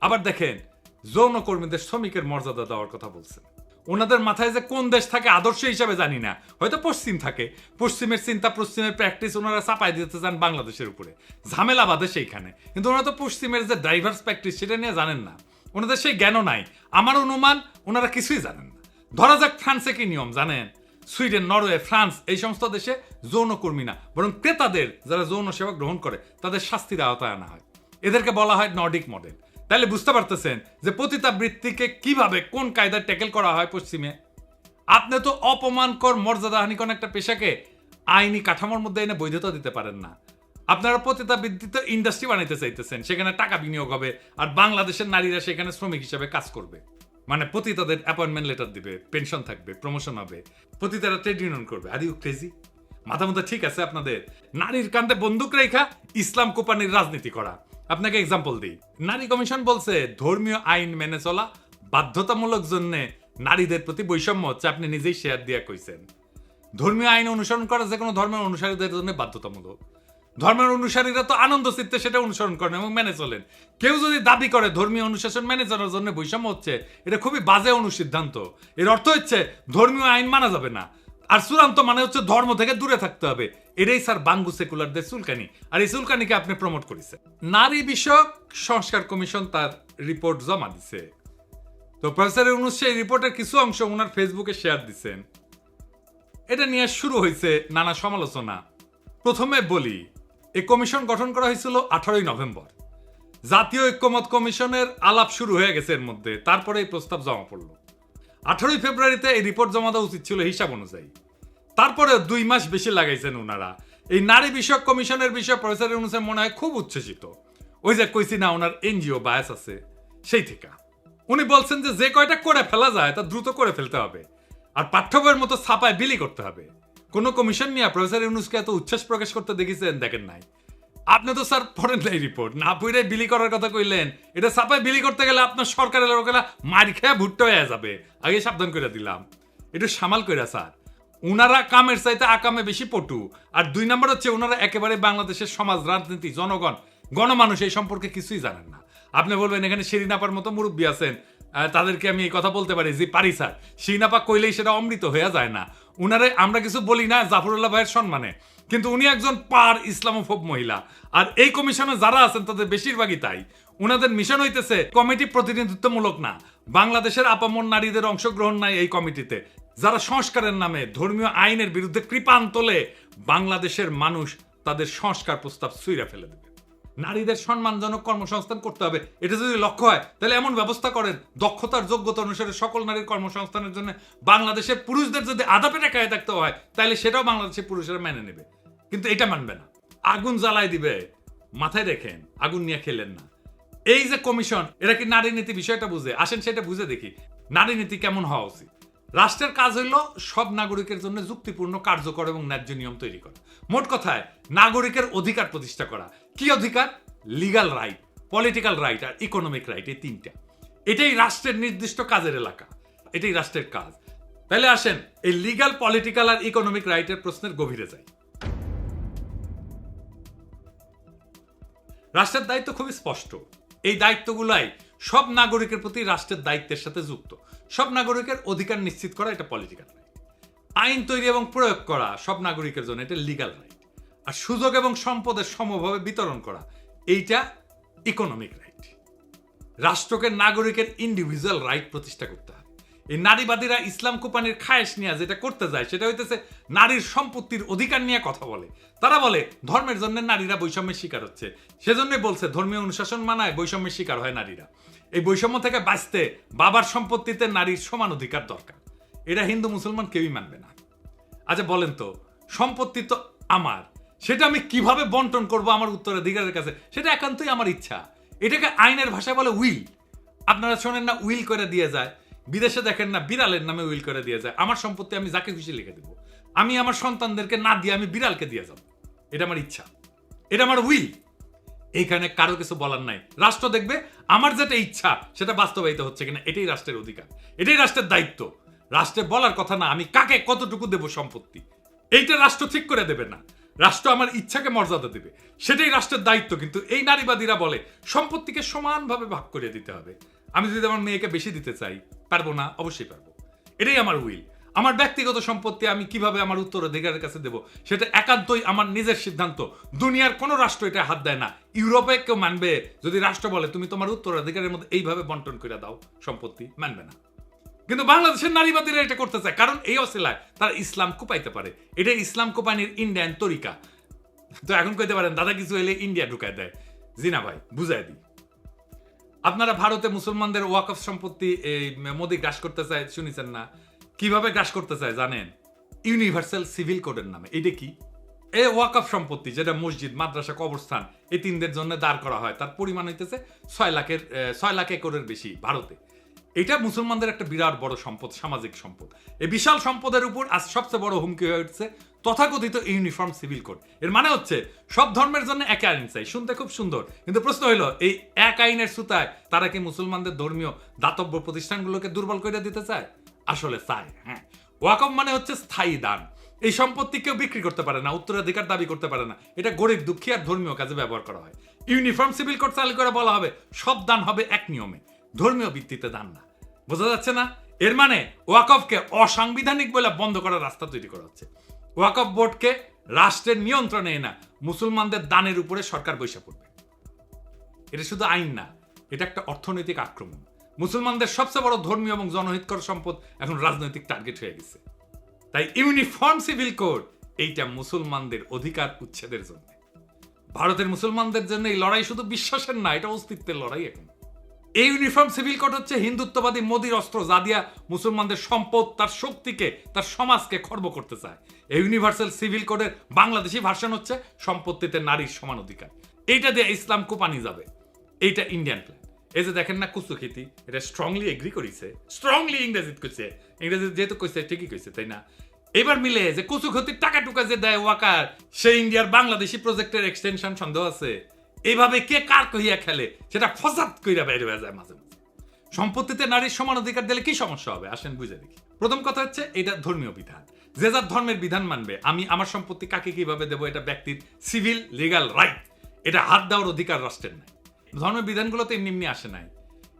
আবার দেখেন, যৌনকর্মীদের শ্রমিকের মর্যাদা দেওয়ার কথা বলছেন। ওনাদের মাথায় যে কোন দেশ থাকে আদর্শ হিসাবে জানি না। হয়তো পশ্চিম থাকে। পশ্চিমের চিন্তা, পশ্চিমের প্র্যাকটিস ওনারা চাপাই দিতে চান বাংলাদেশের উপরে। ঝামেলা বাদে সেইখানে। কিন্তু ওনারা তো পশ্চিমের যে ড্রাইভার্স প্র্যাকটিস সেটা নিয়ে জানেন না। ওনাদের সেই জ্ঞানও নাই। আমার অনুমান, ওনারা কিছুই জানেন না। ধরা যাক ফ্রান্সে কি নিয়ম, জানেন? সুইডেন, নরওয়ে, ফ্রান্স, এই সমস্ত দেশে যৌনকর্মী না। বরং ক্রেতাদের, যারা যৌন সেবা গ্রহণ করে, তাদের শাস্তির আওতায় আনা হয়। এদেরকে বলা হয় নর্ডিক মডেল তাহলে বুঝতে পারতেছেন যে পতিতাবৃত্তিকে কীভাবে কোন কায়দায় ট্যাকেল করা হয় পশ্চিমে? আপনি তো অপমানকর মর্যাদাহানিকর একটা পেশাকে আইনি কাঠামোর মধ্যে এনে বৈধতা দিতে পারেন না। আপনারা পতিতাবৃত্তিত ইন্ডাস্ট্রি বানাইতে চাইতেছেন, সেখানে টাকা বিনিয়োগ হবে আর বাংলাদেশের নারীরা সেখানে শ্রমিক হিসেবে কাজ করবে। মানে পতিতাদের অ্যাপয়েন্টমেন্ট লেটার দিবে পেনশন থাকবে প্রমোশন হবে, পতিতারা ট্রেড ইউনিয়ন করবে। আর ইউ ক্রেজি মাথা মতো ঠিক আছে আপনাদের? নারীর কান্দে বন্দুক রেখা, ইসলাম কোপানির রাজনীতি করা। আপনাকে এক্সাম্পল দিই। নারী কমিশন বলছে, ধর্মীয় আইন মেনে চলা বাধ্যতামূলক জন্য নারীদের প্রতি বৈষম্য হচ্ছে আপনি নিজেই শেয়ার দিয়ে কইছেন। ধর্মীয় আইন অনুসরণ করা যে কোনো ধর্মের অনুসারীদের জন্য বাধ্যতামূলক। ধর্মের অনুসারীরা তো আনন্দ চিত্তে সেটা অনুসরণ করেন এবং মেনে চলেন। কেউ যদি দাবি করে ধর্মীয় অনুশাসন মেনে চলার জন্য বৈষম্য হচ্ছে, এটা খুবই বাজে অনুসিদ্ধান্ত। এর অর্থ হচ্ছে, ধর্মীয় আইন মানা যাবে না। আর চূড়ান্ত মানে হচ্ছে ধর্ম থেকে দূরে থাকতে হবে। এটাই স্যার বাঙ্গু সেকুলারদের চুলকানি। আর এই চুলকানিকে আপনি প্রমোট করেছেন। নারী বিষয়ক সংস্কার কমিশন তার রিপোর্ট জমা দিছে। তো প্রফেসর ইউনুস সেই রিপোর্টের কিছু অংশ ওনার ফেসবুকে শেয়ার দিচ্ছেন এটা নিয়ে শুরু হয়েছে নানা সমালোচনা। প্রথমে বলি এই কমিশন গঠন করা হয়েছিল আঠারোই নভেম্বর। জাতীয় ঐক্যমত কমিশনের আলাপ শুরু হয়ে গেছে এর মধ্যে। তারপরে এই প্রস্তাব জমা পড়ল। আঠারোই ফেব্রুয়ারিতে এই রিপোর্ট জমা দেওয়া উচিত ছিল হিসাব অনুযায়ী। তারপরে দুই মাস বেশি লাগাইছেন ওনারা এই নারী বিষয়ক কমিশনের বিষয়ে প্রফেসর ইউনুসের মনে হয় খুব উচ্ছ্বসিত। ওই যে কইছি না, ওনার এনজিও বায়াস আছে, সেই থেকে। উনি বলছেন যে যে কয়টা করে ফেলা যায়, তা দ্রুত করে ফেলতে হবে। আর পাঠ্য বইয়ের মতো ছাপায় বিলি করতে হবে। কোনো কমিশন নিয়ে প্রফেসর ইউনুসকে এত উচ্ছ্বাস প্রকাশ করতে দেখেছেন, দেখেন নাই। আপনি তো স্যার পড়েন নাই রিপোর্ট না পড়ে বিলি করার কথা কইলেন। এটা ছাপায় বিলি করতে গেলে আপনার সরকারের লোকেরা মার খেয়ে ভুট্টো হয়ে যাবে। আগে সাবধান করে দিলাম। একটু সামাল কইরা স্যার। উনারা কামের চাইতে আকামে বেশি পটু। আর দুই নম্বর হচ্ছে ওনারা একেবারে বাংলাদেশের সমাজ, রাজনীতি, জনগণ, গণমানুষ, এই সম্পর্কে কিছুই জানেন না। আপনি বলবেন, এখানে শিরিনাপার মতো মুরব্বী আছেন। তাদেরকে আমি এই কথা বলতে পারি। যে পারি, স্যার। শিরিনাপা কইলেই সেটা অমৃত হয়ে যায় না। উনারে আমরা কিছু বলি না, জাফরুল্লাহ ভাইয়ের সম্মানে। কিন্তু উনি একজন পার ইসলামোফোব মহিলা। আর এই কমিশনে যারা আছেন, তাদের বেশিরভাগই তাই। উনাদের মিশন হইতেছে কমিটি প্রতিনিধিত্বমূলক না। বাংলাদেশের আপামর নারীদের অংশগ্রহণ নাই এই কমিটিতে। যারা সংস্কারের নামে ধর্মীয় আইনের বিরুদ্ধে কৃপান তোলে, বাংলাদেশের মানুষ তাদের সংস্কার প্রস্তাব সুইরা ফেলে দেবে। নারীদের সম্মানজনক কর্মসংস্থান করতে হবে। এটা যদি লক্ষ্য হয়, তাহলে এমন ব্যবস্থা করেন, দক্ষতার যোগ্যতা অনুসারে সকল নারীর কর্মসংস্থানের জন্য বাংলাদেশের পুরুষদের যদি আধা পেটে খায় থাকতে হয়, তাহলে সেটাও বাংলাদেশের পুরুষেরা মেনে নেবে। কিন্তু এটা মানবে না। আগুন জ্বালাই দিবে। মাথায় রেখেন, আগুন নিয়ে খেলেন না। এই যে কমিশন, এরা কি নারী নীতি বিষয়টা বুঝে? আসেন সেটা বুঝে দেখি। নারী নীতি কেমন হওয়া উচিত? রাষ্ট্রের কাজ হইল সব নাগরিকের জন্য যুক্তিপূর্ণ, কার্যকর এবং ন্যায্য নিয়ম তৈরি করা। মোট কথায়, নাগরিকের অধিকার প্রতিষ্ঠা করা। কি অধিকার? লিগাল রাইট পলিটিক্যাল রাইট আর ইকোনমিক রাইট এই তিনটা। এটাই রাষ্ট্রের নির্দিষ্ট কাজের এলাকা। এটাই রাষ্ট্রের কাজ। তাহলে আসেন, এই লিগাল পলিটিক্যাল আর ইকোনমিক রাইটের প্রশ্নের গভীরে যাই। রাষ্ট্রের দায়িত্ব খুবই স্পষ্ট। এই দায়িত্বগুলাই সব নাগরিকের প্রতি রাষ্ট্রের দায়িত্বের সাথে যুক্ত। সব নাগরিকের অধিকার নিশ্চিত করা এটা পলিটিক্যাল রাইট আইন তৈরি এবং প্রয়োগ করা সব নাগরিকের জন্য এটা লিগাল রাইট আর সুযোগ এবং সম্পদের সমভাবে বিতরণ করা, এইটা ইকোনমিক রাইট রাষ্ট্রকে নাগরিকের ইন্ডিভিজুয়াল রাইট প্রতিষ্ঠা করতে এই নারীবাদীরা ইসলাম কোপানির খায়েশ নিয়ে যেটা করতে যায়, সেটা হইতেছে নারীর সম্পত্তির অধিকার নিয়ে কথা বলে। তারা বলে, ধর্মের জন্য নারীরা বৈষম্যের শিকার হচ্ছে। সেজন্যই বলছে, ধর্মীয় অনুশাসন মানায় বৈষম্যের শিকার হয় নারীরা। এই বৈষম্য থেকে বাঁচতে বাবার সম্পত্তিতে নারীর সমান অধিকার দরকার। এটা হিন্দু মুসলমান কেউই মানবে না। আচ্ছা বলেন তো, সম্পত্তি তো আমার। সেটা আমি কীভাবে বন্টন করব আমার উত্তরাধিকারের কাছে? সেটা একান্তই আমার ইচ্ছা। এটাকে আইনের ভাষায় বলে উইল। আপনারা শোনেন না, উইল করে দিয়ে যায়। বিদেশে দেখেন না, বিড়ালের নামে উইল করে দিয়ে যায়। আমার সম্পত্তি আমি যাকে খুশি লিখে দেবো। আমি আমার সন্তানদেরকে না দিয়ে আমি বিড়ালকে দিয়ে যাব। এটা আমার ইচ্ছা। এটা আমার উইল। এইখানে কারও কিছু বলার নাই। রাষ্ট্র দেখবে, আমার যেটা ইচ্ছা, সেটা বাস্তবায়িত হচ্ছে কিনা, এটাই রাষ্ট্রের অধিকার। এটাই রাষ্ট্রের দায়িত্ব। রাষ্ট্রে বলার কথা না, আমি কাকে কতটুকু দেব সম্পত্তি? এইটা রাষ্ট্র ঠিক করে দেবে না। রাষ্ট্র আমার ইচ্ছাকে মর্যাদা দেবে। সেটাই রাষ্ট্রের দায়িত্ব, কিন্তু এই নারীবাদীরা বলে, সম্পত্তিকে সমানভাবে ভাগ করে দিতে হবে। আমি যদি আমার মেয়েকে বেশি দিতে চাই, পারব না? অবশ্যই পারব। এটাই আমার উইল আমার ব্যক্তিগত সম্পত্তি আমি কীভাবে আমার উত্তরাধিকারের কাছে দেব, সেটা একান্তই আমার নিজের সিদ্ধান্ত। দুনিয়ার কোনো রাষ্ট্র এটা হাত দেয় না। ইউরোপে কেউ মানবে, যদি রাষ্ট্র বলে, তুমি তোমার উত্তরাধিকারের মধ্যে এইভাবে বন্টন করে দাও, সম্পত্তি মানবে না। কিন্তু বাংলাদেশের নারীবাদীরা এটা করতে চায়, কারণ এই অসিলায় তারা ইসলাম কোপাইতে পারে। এটা ইসলাম কোপানির ইন্ডিয়ান তরিকা। তো এখন কইতে পারেন, দাদা, কিছু এলে ইন্ডিয়া ঢুকায় দেয়। জিনা ভাই বুঝাই দিই। আপনারা ভারতে মুসলমানদের ওয়াকফ সম্পত্তি, এই, মোদি গ্রাস করতে চায়, শুনেছেন না? কীভাবে গ্রাস করতে চায় জানেন? ইউনিভার্সাল সিভিল কোডের নামে। এটা কি? এ ওয়াকফ সম্পত্তি, যেটা মসজিদ, মাদ্রাসা, কবরস্থান, এই তিনদের জন্য দাঁড় করা হয়। তার পরিমাণ হইতেছে ছয় লাখের ছয় লাখ একরের বেশি ভারতে। এটা মুসলমানদের একটা বিরাট বড় সম্পদ, সামাজিক সম্পদ। এই বিশাল সম্পদের উপর আজ সবচেয়ে বড় হুমকি হয়ে উঠছে তথাকথিত ইউনিফর্ম সিভিল কোড। এর মানে হচ্ছে, সব ধর্মের জন্য এক আইন চাই। শুনতে খুব সুন্দর। কিন্তু প্রশ্ন হইল, এই এক আইনের সুতায় তারা কি মুসলমানদের ধর্মীয় দাতব্য প্রতিষ্ঠানগুলোকে দুর্বল করে দিতে চায়? আসলে চায় হ্যাঁ। ওয়াকম মানে হচ্ছে স্থায়ী দান। এই সম্পত্তি কেউ বিক্রি করতে পারে না, উত্তরাধিকার দাবি করতে পারে না। এটা গরিব, দুঃখী আর ধর্মীয় কাজে ব্যবহার করা হয়। ইউনিফর্ম সিভিল কোড চালু করে বলা হবে, সব দান হবে এক নিয়মে। ধর্মীয় ভিত্তিতে দান না। বোঝা যাচ্ছে না? এর মানে ওয়াকফকে অসাংবিধানিক বলে বন্ধ করার রাস্তা তৈরি করা হচ্ছে। ওয়াকফ বোর্ডকে রাষ্ট্রের নিয়ন্ত্রণে এনা মুসলমানদের দানের উপরে সরকার বৈশা পড়বে। এটা শুধু আইন না, এটা একটা অর্থনৈতিক আক্রমণ। মুসলমানদের সবচেয়ে বড় ধর্মীয় এবং জনহিতকর সম্পদ এখন রাজনৈতিক টার্গেট হয়ে গেছে। তাই ইউনিফর্ম সিভিল কোড, এইটা মুসলমানদের অধিকার উচ্ছেদের জন্য। ভারতের মুসলমানদের জন্য এই লড়াই শুধু বিশ্বাসের না, এটা অস্তিত্বের লড়াই এখন। এই ইউনিফর্ম সিভিল কোড হচ্ছে হিন্দুত্ববাদী মোদির অস্ত্র যা দিয়া মুসলমানদের সম্পদ, তার শক্তিকে, তার সমাজকে খর্ব করতে চায়। এই ইউনিভার্সাল সিভিল কোডের বাংলাদেশি ভার্সন হচ্ছে সম্পত্তিতে নারীর সমান অধিকার। এইটা দিয়ে ইসলাম কোপানি যাবে। এইটা ইন্ডিয়ান প্ল্যান এই যে দেখেন না কুস্তুখিতি এটা স্ট্রংলি এগ্রি করিছে। স্ট্রংলি ইংরেজিত কইছে। ইংরেজি যেহেতু কইছে, ঠিকই কইছে, তাই না? এবার মিলে যে কুচুক্ষতির টাকা টুকা যে দেয় ওয়াকার, সে ইন্ডিয়ার বাংলাদেশি প্রজেক্টের এক্সটেনশন সন্দেহ আছে। এইভাবে কে কার কহিয়া খেলে, সেটা ফসাদ কইরা বাইরে হয়ে যায় মাঝে মাঝে। সম্পত্তিতে নারীর সমান অধিকার দিলে কি সমস্যা হবে? আসেন বুঝে দেখি। প্রথম কথা হচ্ছে এটা ধর্মীয় বিধান। যে যার ধর্মের বিধান মানবে, আমি আমার সম্পত্তি কাকে কীভাবে দেবো, এটা ব্যক্তির সিভিল লিগাল রাইট এটা হাত দেওয়ার অধিকার রাষ্ট্রের নাই। ধর্মের বিধানগুলো তো এমনি এমনি আসে নাই।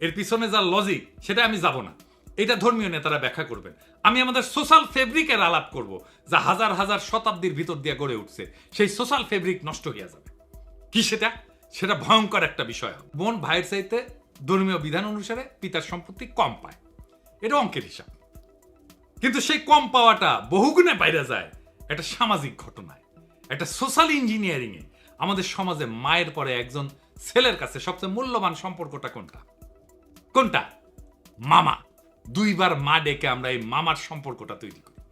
এর পিছনে যা লজিক সেটা আমি যাব না। এটা ধর্মীয় নেতারা ব্যাখ্যা করবেন। আমি আমাদের সোশ্যাল ফেব্রিকের আলাপ করব, যা হাজার হাজার শতাব্দীর ভিতর দিয়ে গড়ে উঠছে। সেই সোশ্যাল ফেব্রিক নষ্ট হয়ে যাবে। কি সেটা? সেটা ভয়ঙ্কর একটা বিষয় বোন ভাইয়ের চাইতে ধর্মীয় বিধান অনুসারে পিতার সম্পত্তি কম পায়। এটা অঙ্কের হিসাব। কিন্তু সেই কম পাওয়াটা বহুগুণে বাইরে যায় একটা সামাজিক ঘটনায়। একটা সোশ্যাল ইঞ্জিনিয়ারিং এ আমাদের সমাজে মায়ের পরে একজন ছেলের কাছে সবচেয়ে মূল্যবান সম্পর্কটা কোনটা? কোনটা? মামা। দুইবার মা ডেকে আমরা এই মামার সম্পর্কটা তৈরি করি।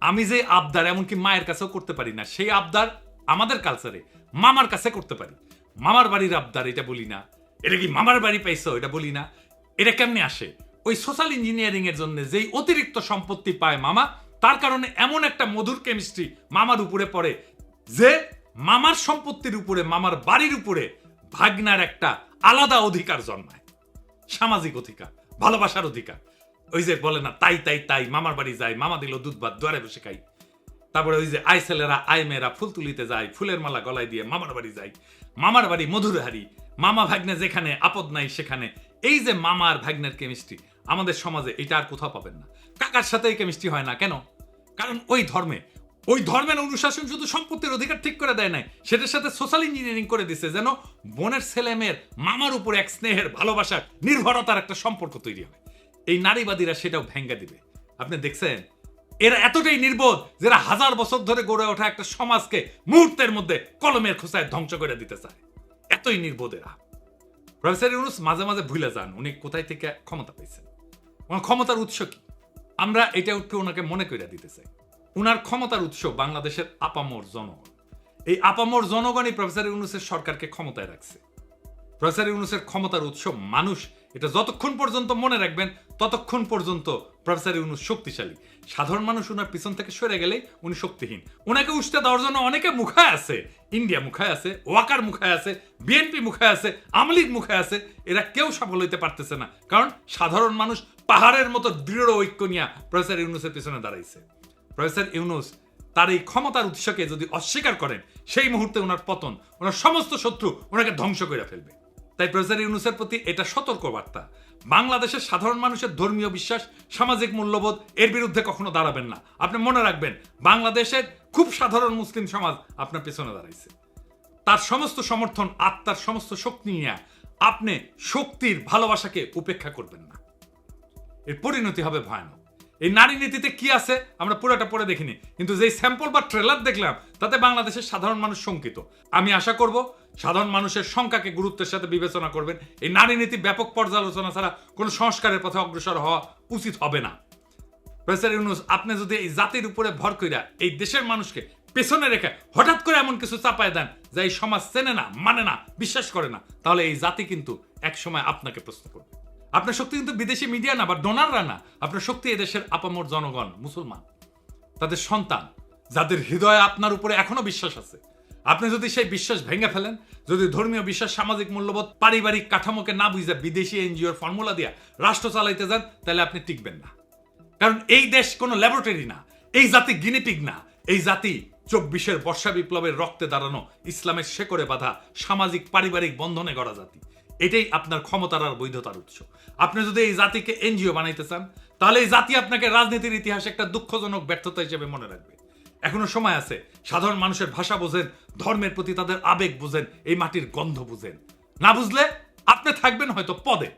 আমি যে আবদার, এমনকি মায়ের কাছেও করতে পারি না, সেই আবদার আমাদের কালচারে মামার কাছে করতে পারি। মামার বাড়ির আবদার, এটা বলি না। এটা কি মামার বাড়ি পাইছো? এটা বলি না। এটা কেমনে আসে? ওই সোশ্যাল ইঞ্জিনিয়ারিং এর জন্য যেই অতিরিক্ত সম্পত্তি পায় মামা, তার কারণে এমন একটা মধুর কেমিস্ট্রি মামার উপরে পড়ে যে মামার সম্পত্তির উপরে, মামার বাড়ির উপরে ভাগনার একটা আলাদা অধিকার জন্মায়। সামাজিক অধিকার, ভালোবাসার অধিকার। ওই যে বলে না, তাই তাই তাই, মামার বাড়ি যায়, মামা দিল দুধ ভাত, দুয়ারে বসে খাই। তারপরে ওই যে আই ছেলেরা, আই মেয়েরা ফুল তুলিতে যায়, ফুলের মালা গলায় দিয়ে মামার বাড়ি যায়। মামার বাড়ি মধুরহারি। মামা ভাগ্নে যেখানে, আপদ নাই সেখানে। এই যে মামা আর ভাগ্নের কেমিস্ট্রি আমাদের সমাজে এটা আর কোথাও পাবেন না। কাকার সাথে এই কেমিস্ট্রি হয় না, কেন? কারণ ওই ধর্মে, ওই ধর্মের অনুশাসন শুধু সম্পত্তির অধিকার ঠিক করে দেয় নাই, সেটার সাথে সোশ্যাল ইঞ্জিনিয়ারিং করে দিছে যেন বোনের ছেলে মেয়ের মামার উপর এক স্নেহের ভালোবাসার নির্ভরতার একটা সম্পর্ক তৈরি হয়। এই নারীবাদীরা সেটাও ভেঙ্গা দিবে। আপনি দেখছেন? এরা এতটাই নির্বোধ যারা হাজার বছর ধরে গড়ে ওঠা একটা সমাজকে মুহূর্তের মধ্যে কলমের খোসায় ধ্বংস করে দিতে চায়। এতই নির্বোধ এরা। প্রফেসর ইউনুস মাঝে মাঝে ভুলে যান উনি কোথায় থেকে ক্ষমতা পেয়েছেন ওনার ক্ষমতার উৎস কি? আমরা এটা উঠে ওনাকে মনে করে দিতে চাই। উনার ক্ষমতার উৎস বাংলাদেশের আপামর জনগণ। এই আপামর জনগণই প্রফেসর ইউনুসের সরকারকে ক্ষমতায় রাখছে। প্রফেসর ইউনুসের ক্ষমতার উৎস মানুষ। এটা যতক্ষণ পর্যন্ত মনে রাখবেন, ততক্ষণ পর্যন্ত প্রফেসর ইউনুস শক্তিশালী। সাধারণ মানুষ উনার পিছন থেকে সরে গেলেই উনি শক্তিহীন। ওনাকে উঠতে দেওয়ার জন্য অনেকে মুখায় আছে। ইন্ডিয়া মুখায় আছে, ওয়াকার মুখায় আছে, বিএনপি মুখায় আছে আমলিগ মুখায় আছে। এরা কেউ সফল হইতে পারতেছে না। কারণ সাধারণ মানুষ পাহাড়ের মতো দৃঢ় ঐক্য নিয়ে প্রফেসর ইউনুসের পিছনে দাঁড়াইছে। প্রফেসর ইউনুস তার এই ক্ষমতার উৎসকে যদি অস্বীকার করেন, সেই মুহূর্তে ওনার পতন ওনার সমস্ত শত্রু ওনাকে ধ্বংস করে ফেলবে। তাই প্রফেসর ইউনুসের প্রতি এটা সতর্ক বার্তা বাংলাদেশের সাধারণ মানুষের ধর্মীয় বিশ্বাস, সামাজিক মূল্যবোধ, এর বিরুদ্ধে কখনো দাঁড়াবেন না। আপনি মনে রাখবেন, বাংলাদেশের খুব সাধারণ মুসলিম সমাজ আপনার পেছনে দাঁড়াইছে। তার সমস্ত সমর্থন, আত্মার সমস্ত শক্তি নিয়ে আপনি শক্তির ভালোবাসাকে উপেক্ষা করবেন না। এর পরিণতি হবে ভয়ানক। এই নারী নীতিতে কি আছে, আমরা পুরোটা পড়ে দেখিনি। কিন্তু যেই স্যাম্পল বা ট্রেলার দেখলাম, তাতে বাংলাদেশের সাধারণ মানুষ শঙ্কিত। আমি আশা করব, সাধারণ মানুষের সংখ্যাকে গুরুত্বের সাথে বিবেচনা করবেন। এই নারী নীতি ব্যাপক পর্যালোচনা ছাড়া কোনো সংস্কারের পথে অগ্রসর হওয়া উচিত হবে না। প্রফেসর ইউনুস, আপনি যদি এই জাতির উপরে ভর কইরা এই দেশের মানুষকে পেছনে রেখে হঠাৎ করে এমন কিছু চাপায় দেন যা এই সমাজ চেনে না মানে না, বিশ্বাস করে না, তাহলে এই জাতি কিন্তু এক সময় আপনাকে প্রশ্ন করবে। আপনার শক্তি কিন্তু বিদেশি মিডিয়া না, বা ডোনাররা না। আপনার শক্তি এদেশের আপামর জনগণ, মুসলমান, তাদের সন্তান, যাদের হৃদয়ে আপনার উপরে এখনও বিশ্বাস আছে। আপনি যদি সেই বিশ্বাস ভেঙে ফেলেন, যদি ধর্মীয় বিশ্বাস, সামাজিক মূল্যবোধ, পারিবারিক কাঠামোকে না বুঝে বিদেশি এনজিওর ফর্মুলা দিয়া রাষ্ট্র চালাইতে যান, তাহলে আপনি টিকবেন না। কারণ এই দেশ কোনো ল্যাবরেটরি না, এই জাতি গিনিপিগ না, এই জাতি চব্বিশের বর্ষা বিপ্লবের রক্তে দাঁড়ানো ইসলামের শেকড়ে বাঁধা সামাজিক, পারিবারিক বন্ধনে গড়া জাতি। এটাই আপনার ক্ষমতার আর বৈধতার উৎস। আপনি যদি এই জাতিকে এনজিও বানাইতে চান, তাহলে এই জাতি আপনাকে রাজনীতির ইতিহাসে একটা দুঃখজনক ব্যর্থতা হিসেবে মনে রাখবে। এখনও সময় আছে, সাধারণ মানুষের ভাষা বোঝেন, ধর্মের প্রতি তাদের আবেগ বুঝেন, এই মাটির গন্ধ বুঝেন। না বুঝলে আপনি থাকবেন হয়তো পদে,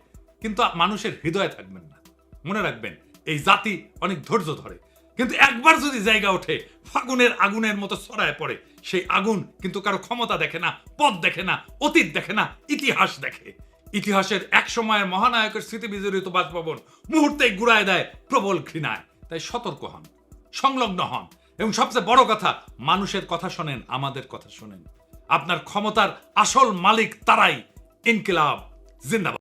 কিন্তু মানুষের হৃদয়ে থাকবেন না। মনে রাখবেন, এই জাতি অনেক ধৈর্য ধরে। কিন্তু একবার যদি জায়গা ওঠে, ফাগুনের আগুনের মতো ছড়ায় পড়ে, সেই আগুন কিন্তু কারও ক্ষমতা দেখে না, পথ দেখে না, অতীত দেখে না, ইতিহাস দেখে। ইতিহাসের এক সময়ের মহানায়কের স্মৃতি বিজড়িত বাসভবন মুহূর্তেই গুড়ায় দেয় প্রবল ঘৃণায়। তাই সতর্ক হন, সংলগ্ন হন এবং সবচেয়ে বড় কথা, মানুষের কথা শোনেন, আমাদের কথা শোনেন। আপনার ক্ষমতার আসল মালিক তারাই, ইনকিলাব, জিন্দাবাদ।